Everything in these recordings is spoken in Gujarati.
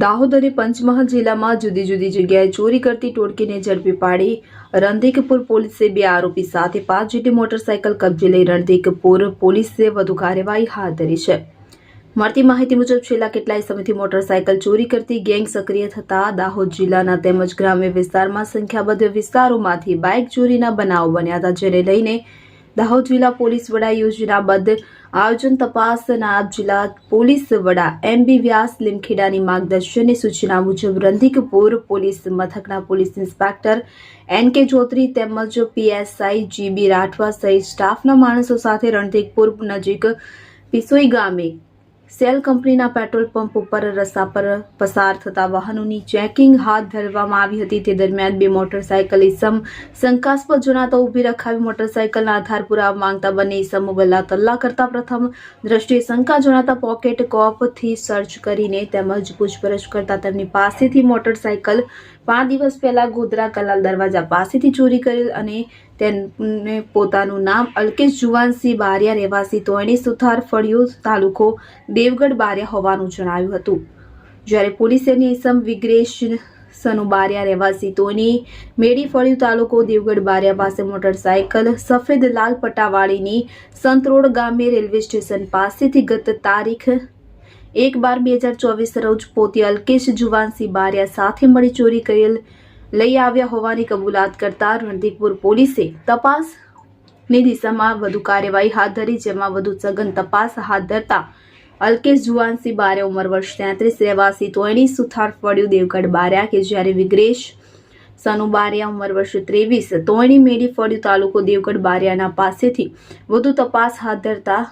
દાહોદ અને પંચમહાલ જિલ્લામાં જુદી જુદી જગ્યાએ ચોરી કરતી ટોળકીને ઝડપી પાડી રણધીકપુર પોલીસે બે આરોપી સાથે પાંચ જેટલી મોટરસાયકલ કબજે લઈ રણધીકપુર પોલીસે વધુ કાર્યવાહી હાથ ધરી છે. મળતી માહિતી મુજબ છેલ્લા કેટલાય સમયથી મોટરસાયકલ ચોરી કરતી ગેંગ સક્રિય થતા દાહોદ જિલ્લાના તેમજ ગ્રામ્ય વિસ્તારમાં સંખ્યાબંધ વિસ્તારોમાંથી બાઇક ચોરીના બનાવો બન્યા હતા, જેને લઈને દાહોદ જિલ્લા પોલીસ વડા યોજનાબદ્ધ આયોજન તપાસ નાયબ જિલ્લા પોલીસ વડા એમ બી વ્યાસ લીમખેડાની માર્ગદર્શનની સૂચના મુજબ રંધિકપુર પોલીસ મથકના police inspector N K Jotri તેમજ પીએસઆઈ જીબી રાઠવા સહિત સ્ટાફના માણસો સાથે રણધીકપુર નજીક પિસોઈ ગામે સેલ કંપનીના પેટ્રોલ પંપ ઉપર રસ્તા પર પસાર થતા વાહનોની ચેકિંગ હાથ ધરવામાં આવી હતી. તે દરમિયાન બે મોટરસાયકલ ઇસમ શંકાસ્પદ જણાતા ઊભી રખાવી મોટરસાયકલના આધાર પુરાવા માંગતા બંને ઇસમો ગલ્લા તલ્લા કરતા પ્રથમ દ્રષ્ટિએ શંકા જણાતા પોકેટ કોપથી સર્ચ કરીને તેમજ પૂછપરછ કરતા તેમની પાસેથી મોટરસાયકલ પાંચ દિવસ પહેલા ગોધરા કલાલ દરવાજા પાસેથી ચોરી કરેલ અને તેને પોતાનું નામ અલ્કેશ જુવાનસિંહ બારિયા રહેવાસી તોયણી સુથાર ફળિયો તાલુકો દેવગઢ બારિયા હોવાનું જણાવ્યું હતું. જ્યારે પોલીસે ઇસમ વિગ્રેશ સનુ બારિયા રહેવાસી તોની મેડી ફળિયું તાલુકો દેવગઢ બારિયા પાસે મોટરસાયકલ સફેદ લાલ પટ્ટાવાળીની સંતરોડ ગામે રેલવે સ્ટેશન પાસેથી ગત તારીખ એક બાર બે હજાર ચોવીસ રોજ પોતે અલ્કેશ જુવાનસિંહ બારિયા સાથે મળી ચોરી કરેલ લઈ આવ્યા હોવાની કબૂલાત કરતા રણદીપુર પોલીસે તપાસની દિશામાં વધુ કાર્યવાહી હાથ ધરી, જેમાં વધુ સઘન તપાસ હાથ ધરતા અલ્કેશ જુવાનસિંહ બારે ઉંમર વર્ષ તેત્રીસ, રહેવાસી તોયણી સુથાર ફળ્યું, દેવગઢ બાર્યા, કે જ્યારે વિગ્રેશ સનુ બારિયા ઉંમર વર્ષ ત્રેવીસ, તોયણી મેડી ફળ્યું તાલુકો દેવગઢ બારિયાના પાસેથી વધુ તપાસ હાથ ધરતા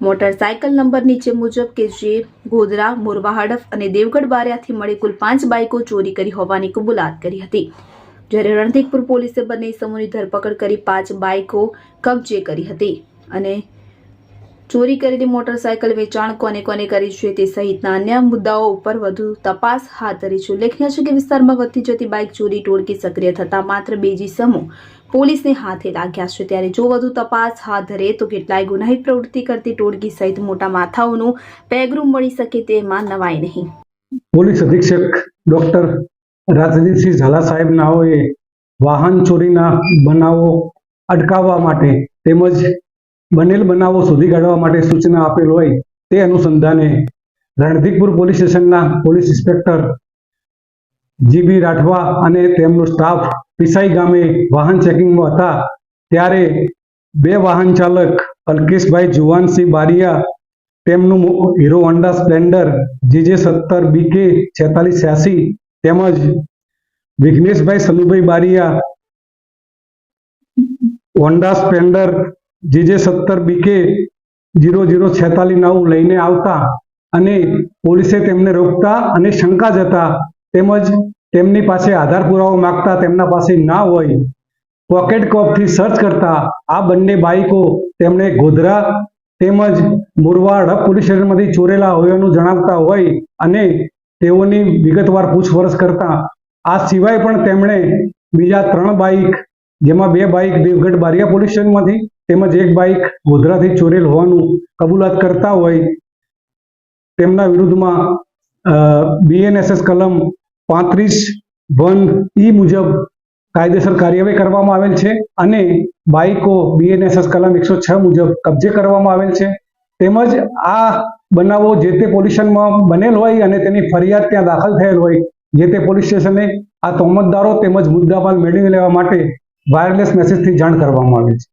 મોટરસાયકલ નંબર નીચે મુજબ કે જે ગોધરા, મોરવા, હડફ અને દેવગઢ બારિયાથી મળી કુલ પાંચ બાઇકો ચોરી કરી હોવાની કબૂલાત કરી હતી. જ્યારે રણધીકપુર પોલીસે બંને સમૂહની ધરપકડ કરી પાંચ બાઇકો કબજે કરી હતી અને ચોરી કરેલી મોટરસાયકલ વેચાણ કોને કોને કરી છે તે સહિતના અન્ય મુદ્દાઓ ઉપર વધુ તપાસ હાથ ધરી છે. ઉલ્લેખનીય છે કે વિસ્તારમાં વધતી જતી બાઇક ચોરી, ટોળકી સક્રિય થતા માત્ર બેજી સમૂહ પોલીસને હાથે લાગ્યા છે. ત્યારે જો વધુ તપાસ હાથ ધરે તો કેટલાય ગુનાહિત પ્રવૃત્તિ કરતી ટોળકી સહિત મોટા માથાઓનું પેગરૂમ મળી શકે તેમાં નવાય નહીં. પોલીસ અધિક્ષક ડોક્ટર રાજદીપસિંહ ઝાલા સાહેબનાઓએ વાહન ચોરીના બનાવો અટકાવવા માટે તેમજ બનેલ બનાવો શોધી કાઢવા માટે સૂચના આપેલ હોય તે અનુસંધાને રણધીકપુર પોલીસ સ્ટેશનના પોલીસ ઇન્સ્પેક્ટર જીબી રાઠવા અને તેમનો સ્ટાફ પિસાઈ ગામે વાહન ચેકિંગમાં હતા. ત્યારે બે વાહન ચાલક અલ્કેશભાઈ જુવાનસિંહ બારિયા, તેમનું હીરો હોન્ડા સ્પ્લેન્ડર, જીજે સત્તર બીકે છેતાલીસ છ્યાસી, તેમજ વિઘ્નેશભાઈ સનુભાઈ બારિયા, હોન્ડા સ્પ્લેન્ડર, જીજે સત્તર બીકે જીરો જીરો છેતાલીસ નવ લઈને આવતા અને પોલીસે તેમને રોકતા અને શંકા જતા તેમજ તેમની પાસે આધાર પુરાવો માંગતા તેમના પાસે ના હોય પોકેટ કોપથી સર્ચ કરતા આ બંને બાઈકો તેમણે ગોધરા તેમજ મોરવા હડપ પોલીસ સ્ટેશનમાંથી ચોરેલા હોવાનું જણાવતા હોય અને તેઓની વિગતવાર પૂછપરછ કરતા. આ સિવાય પણ તેમણે બીજા ત્રણ બાઇક જેમાં બે બાઇક દેવગઢ બારિયા પોલીસ સ્ટેશનમાંથી તેમજ એક બાઇક ગોધરાથી ચોરેલ હોવાનું કબૂલાત કરતા હોય, તેમના વિરુદ્ધમાં બીએનએસએસ કલમ પાંત્રીસ વન ઈ મુજબ કાયદેસર કાર્યવાહી કરવામાં આવેલ છે અને બાઈકો બીએનએસએસ કલમ એકસો છ મુજબ કબજે કરવામાં આવેલ છે. તેમજ આ બનાવો જે તે પોલ્યુશનમાં બનેલ હોય અને તેની ફરિયાદ ત્યાં દાખલ થયેલ હોય જે તે પોલીસ સ્ટેશને આ તોમતદારો તેમજ મુદ્દામાલ મેળવી લેવા માટે વાયરલેસ મેસેજથી જાણ કરવામાં આવે છે.